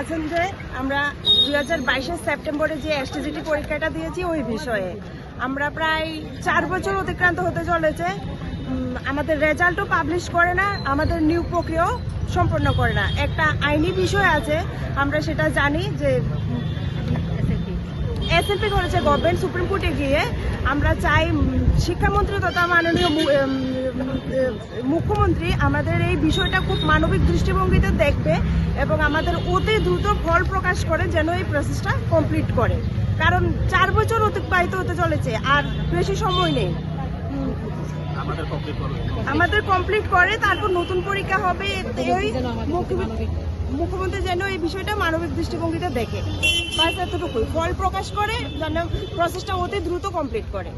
আছেন যে আমরা দুই হাজার বাইশের সেপ্টেম্বরে যে এসটিজিটি পরীক্ষাটা দিয়েছি ওই বিষয়ে। আমরা প্রায় চার বছর অতিক্রান্ত হতে চলেছে। আমাদের রেজাল্টও পাবলিশ করে না, আমাদের নিয়োগ প্রক্রিয়াও সম্পন্ন করে না। একটা আইনি বিষয় আছে, আমরা সেটা জানি যে এসএলপি করেছে গভর্নমেন্ট সুপ্রিম কোর্টে গিয়ে আমরা চাই শিক্ষামন্ত্রী তথা মাননীয় মুখ্যমন্ত্রী আমাদের এই বিষয়টা খুব মানবিক দৃষ্টিভঙ্গিতে দেখবে এবং আমাদের অতি দ্রুত ফল প্রকাশ করে যেন এই প্রসেসটা কমপ্লিট করে। কারণ চার বছর অতিবাহিত হতে চলেছে আর বেশি সময় নেই। আমাদের কমপ্লিট করে। তারপর নতুন পরীক্ষা হবে এই মুখ্যমন্ত্রী মুখ্যমন্ত্রী যেন এই বিষয়টা মানবিক দৃষ্টিভঙ্গিতে দেখে। বাস এতটুকুই। ফল প্রকাশ করে যেন প্রসেসটা অতি দ্রুত কমপ্লিট করে।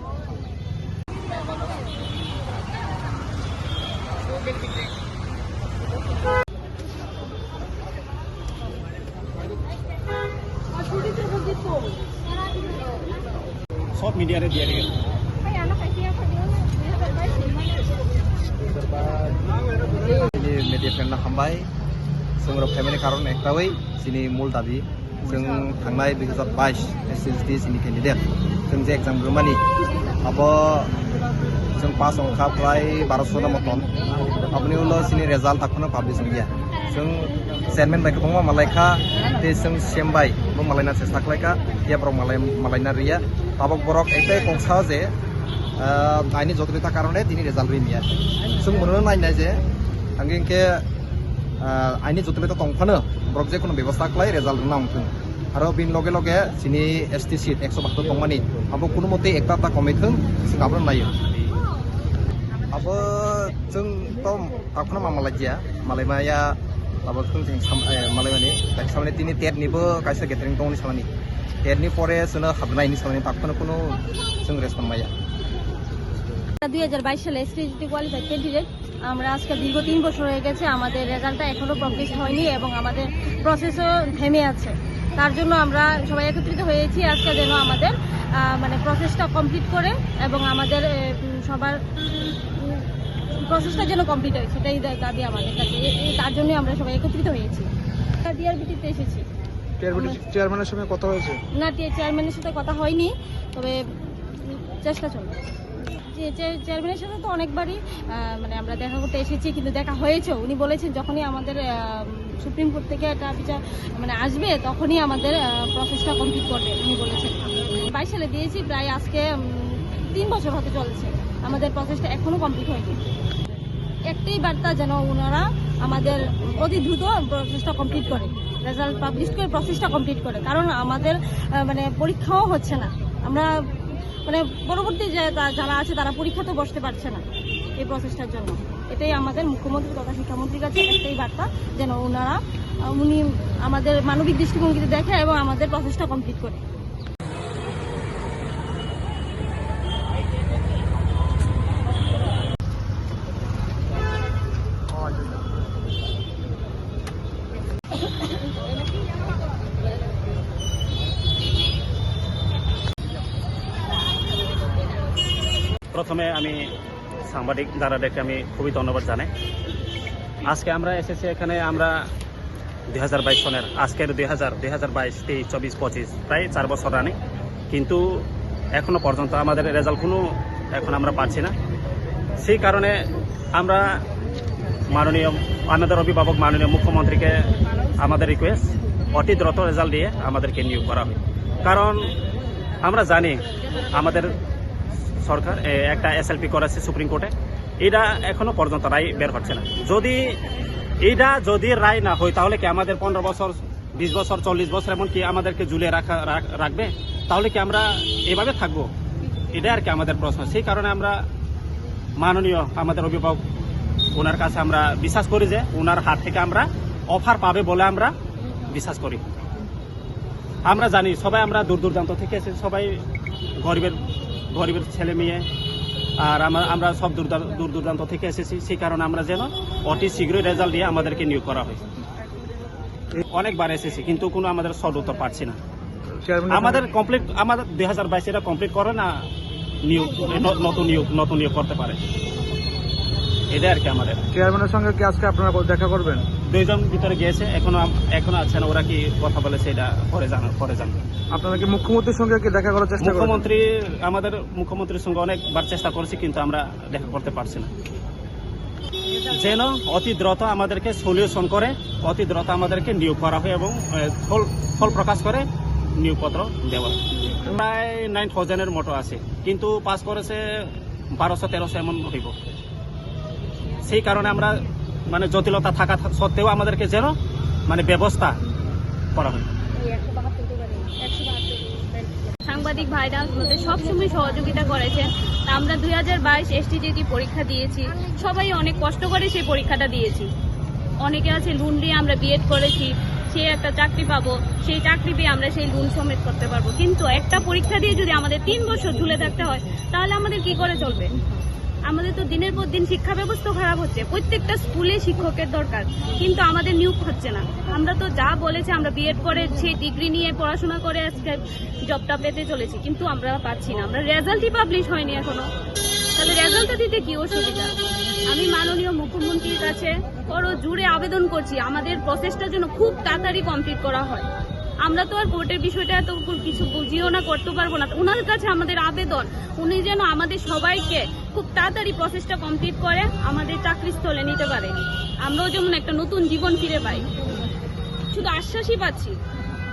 সব মিডিয়ারে দিয়ে media friend সঙ্গে ফেমিলি কারণ একটাই যিনি মূল দাবি যাই দুই হাজার বাইশ এস এস ডি যিনি ক্যান্ডিডেট যে এক্সাম গ্রমানি আবার পাঁচ অঙ্কা প্রায় বারোশো মতন আপনি হলো যিনি রেজাল্ট তাকে পাবলিশ গিয়া যেনমেন বাইক দাম মালাইকা সেম বাই মালাইনা চেষ্টা করাইকা ইয়ার পর মালাই মালাইনা রিয়া আবার বরক এটাই কংসা যে আইনি যোগ্যতার কারণে তিনি রেজাল্ট রিমিয়া যাই যে আগে आइनि जटिलता दंफानो ब्रक जे कोनो बेबस्था खालाय रेजाल्ट नामथों आरो बिनि लगे लगे जोंनि एस टि सिट एकस' बाहात्तर दंमानि आबो कोनो मते एकता ता कमिथों जों आबो नायो आबो जोंथ' दाखौनो मा मालायदिया मालायमाया माबाखौ जों साम मालायमानि सामानि तिनि टेटनिबो कायसे गेटारिं दंनि सामानि टेटनि परे जोंनो हाबनायनि सामानि दाखौनो কোনো जों রেসপন্ড মাইয়া দুই হাজার বাইশ সালে এসটিজিটি কোয়ালিফাইড ক্যান্ডিডেট আমরা আজকে দীর্ঘ তিন বছর হয়ে গেছে আমাদের রেজাল্টটা এখনও পাবলিশ হয়নি এবং আমাদের প্রসেসও থেমে আছে। তার জন্য আমরা সবাই একত্রিত হয়েছি আজকে যেন আমাদের মানে প্রসেসটা কমপ্লিট করে এবং আমাদের সবার প্রসেসটা যেন কমপ্লিট হয় সেটাই দাবি আমাদের কাছে। তার জন্যই আমরা সবাই একত্রিত হয়েছি। ডিআরবিটিতে এসেছি। চেয়ারম্যানের সঙ্গে কথা হয়েছে? না চেয়ারম্যানের সাথে কথা হয়নি তবে চেষ্টা চলবে। চেয়ারম্যানের সাথে তো অনেকবারই মানে আমরা দেখা করতে এসেছি, কিন্তু দেখা হয়েছে উনি বলেছেন, যখনই আমাদের সুপ্রিম কোর্ট থেকে একটা বিচার মানে আসবে, তখনই আমাদের প্রসেসটা কমপ্লিট করবে। উনি বলেছেন। বাইশ সালে দিয়েছি, প্রায় আজকে তিন বছর হতে চলেছে। আমাদের প্রসেসটা এখনও কমপ্লিট হয়নি। একটাই বার্তা যেন ওনারা আমাদের অতি দ্রুত প্রসেসটা কমপ্লিট করে রেজাল্ট পাবলিশ করে প্রসেসটা কমপ্লিট করে। কারণ আমাদের মানে পরীক্ষাও হচ্ছে না। আমরা মানে পরবর্তী যারা আছে, তারা পরীক্ষাতে বসতে পারছে না এই প্রসেসটার জন্য। এটাই আমাদের মুখ্যমন্ত্রী তথা শিক্ষামন্ত্রীর কাছে একটাই বার্তা, যেন ওনারা উনি আমাদের মানবিক দৃষ্টিভঙ্গিতে দেখে এবং আমাদের প্রসেসটা কমপ্লিট করে। প্রথমে আমি সাংবাদিক যারাদেরকে আমি খুবই ধন্যবাদ জানাই। আজকে আমরা এসেছি এখানে, আমরা দুই হাজার বাইশ সনের, আজকের দুই হাজার দুই হাজার বাইশ, তেইশ, চব্বিশ, পঁচিশ, প্রায় চার বছর রানে কিন্তু এখনও পর্যন্ত আমাদের রেজাল্ট কোনো এখন আমরা পাচ্ছি না। সেই কারণে আমরা মাননীয় আমাদের অভিভাবক মাননীয় মুখ্যমন্ত্রীকে আমাদের রিকোয়েস্ট অতি দ্রুত রেজাল্ট দিয়ে আমাদেরকে নিয়োগ করা হয় কারণ আমরা জানি আমাদের সরকার একটা এসএলপি করেছে সুপ্রিম কোর্টে এটা এখনও পর্যন্ত রায় বের হচ্ছে না। যদি এইটা যদি রায় না হয়, তাহলে কি আমাদের পনেরো বছর, বিশ বছর, চল্লিশ বছর এমনকি আমাদেরকে ঝুলিয়ে রাখা, রাখ- রাখবে? তাহলে কি আমরা এভাবে থাকব? এটা আর কি আমাদের প্রশ্ন। সেই কারণে আমরা মাননীয় আমাদের অভিভাবক, ওনার কাছে আমরা বিশ্বাস করি যে ওনার হাত থেকে আমরা অফার পাবে বলে আমরা বিশ্বাস করি। আমরা জানি, সবাই আমরা দূর দূরান্ত থেকে এসে সবাই গরিবের গরিবের ছেলে মেয়ে আর আমরা আমরা সব দূর দূর- দূর দূরান্ত থেকে এসেছি। সেই কারণে আমরা যেন অতি শীঘ্রই রেজাল্ট দিয়ে আমাদেরকে নিয়োগ করা হয়। অনেকবার এসেছি কিন্তু কোনো আমাদের সদ উত্তর পাচ্ছি না। আমাদের কমপ্লিট আমাদের দুই হাজার বাইশ এটা কমপ্লিট করে না নিয়োগ নতুন নিয়োগ নতুন নিয়োগ করতে পারে। এটা আর কি আমাদের। চেয়ারম্যানের সঙ্গে কি আজকে আপনারা দেখা করবেন? দুইজন ভিতরে গিয়েছে এখনও এখনও আছেন ওরা কি কথা বলেছে এটা পরে জানা পরে জানব। আপনারা কি মুখ্যমন্ত্রীর সঙ্গে কি দেখা করার চেষ্টা মুখ্যমন্ত্রী আমাদের মুখ্যমন্ত্রীর সঙ্গে অনেকবার চেষ্টা করছি কিন্তু আমরা দেখা করতে পারছি না। যেন অতি দ্রুত আমাদেরকে সলিউশন করে অতি দ্রুত আমাদেরকে নিয়োগ করা হয় এবং ফল ফল প্রকাশ করে নিয়োগপত্র দেওয়া প্রায় নাইন থাউজেন্ডের মতো আছে কিন্তু পাস করেছে বারোশো তেরোশো এমন হইব। সেই কারণে আমরা মানে জটিলতা থাকা সত্ত্বেও আমাদেরকে যেন মানে ব্যবস্থা করা হয়। সাংবাদিক ভাইরা আমাদের সবসময় সহযোগিতা করেছেন আমরা দুই হাজার বাইশ এসটিজিটি পরীক্ষা দিয়েছি। সবাই অনেক কষ্ট করে সেই পরীক্ষাটা দিয়েছি। অনেকে আছে লোন দিয়ে আমরা বিএড করেছি, সে একটা চাকরি পাবো, সেই চাকরি পেয়ে আমরা সেই লোন সমেত করতে পারব। কিন্তু একটা পরীক্ষা দিয়ে যদি আমাদের তিন বছর ঝুলে থাকতে হয়, তাহলে আমাদের কি করে চলবে? আমাদের তো দিনের পর দিন শিক্ষা ব্যবস্থা খারাপ হচ্ছে। প্রত্যেকটা স্কুলে শিক্ষকের দরকার, কিন্তু আমাদের নিয়োগ হচ্ছে না। আমরা তো যা বলেছে, আমরা বিএড করে সেই ডিগ্রি নিয়ে পড়াশোনা করে আজকে জবটা পেতে চলেছি, কিন্তু আমরা পাচ্ছি না। আমরা রেজাল্টই পাবলিশ হয়নি এখনও। তাহলে রেজাল্টটা দিতে কি অসুবিধা? আমি মাননীয় মুখ্যমন্ত্রীর কাছে বড় জুড়ে আবেদন করছি, আমাদের প্রসেসটা যেন খুব তাড়াতাড়ি কমপ্লিট করা হয়। আমরা তো আর কোর্টের বিষয়টা এত কিছু বুঝিও না করতে পারব না। ওনার কাছে আমাদের আবেদন, উনি যেন আমাদের সবাইকে খুব তাড়াতাড়ি প্রসেসটা কমপ্লিট করে, আমাদের চাকরি চাকরিস্থলে নিতে পারে। আমরাও যেমন একটা নতুন জীবন ফিরে পাই। শুধু আশ্বাসই পাচ্ছি।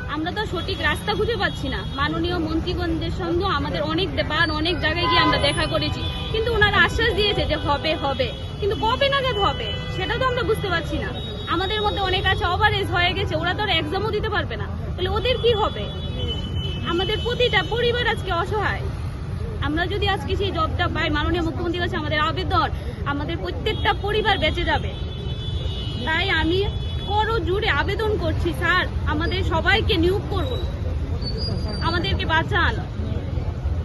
আমরা তো সঠিক রাস্তা খুঁজে পাচ্ছি না। মাননীয় মন্ত্রীগণদের সঙ্গে আমাদের অনেক বার অনেক জায়গায় গিয়ে আমরা দেখা করেছি। কিন্তু ওনারা আশ্বাস দিয়েছে যে হবে হবে। কিন্তু কবে নাগাদ হবে? সেটা তো আমরা বুঝতে পারছি না। আমাদের মধ্যে অনেক আছে ওভারেজ হয়ে গেছে, ওরা তো আর এক্সামও দিতে পারবে না। তাহলে ওদের কি হবে? আমাদের প্রতিটা পরিবার আজকে অসহায়। আমরা যদি আজকে সেই জবটা পাই, মাননীয় মুখ্যমন্ত্রীর কাছে আমাদের আবেদন, আমাদের প্রত্যেকটা পরিবার বেঁচে যাবে। তাই আমি করো জুড়ে আবেদন করছি, স্যার, আমাদের সবাইকে নিয়োগ করুন। আমাদেরকে বাঁচান।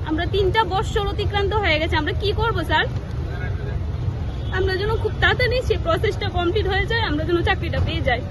আমরা তিনটা বৎসর অতিক্রান্ত হয়ে গেছে, আমরা কি করব, স্যার? আমরা যেন খুব তাড়াতাড়ি সেই প্রসেসটা কমপ্লিট হয়ে যায় আমরা যেন চাকরিটা পেয়ে যাই।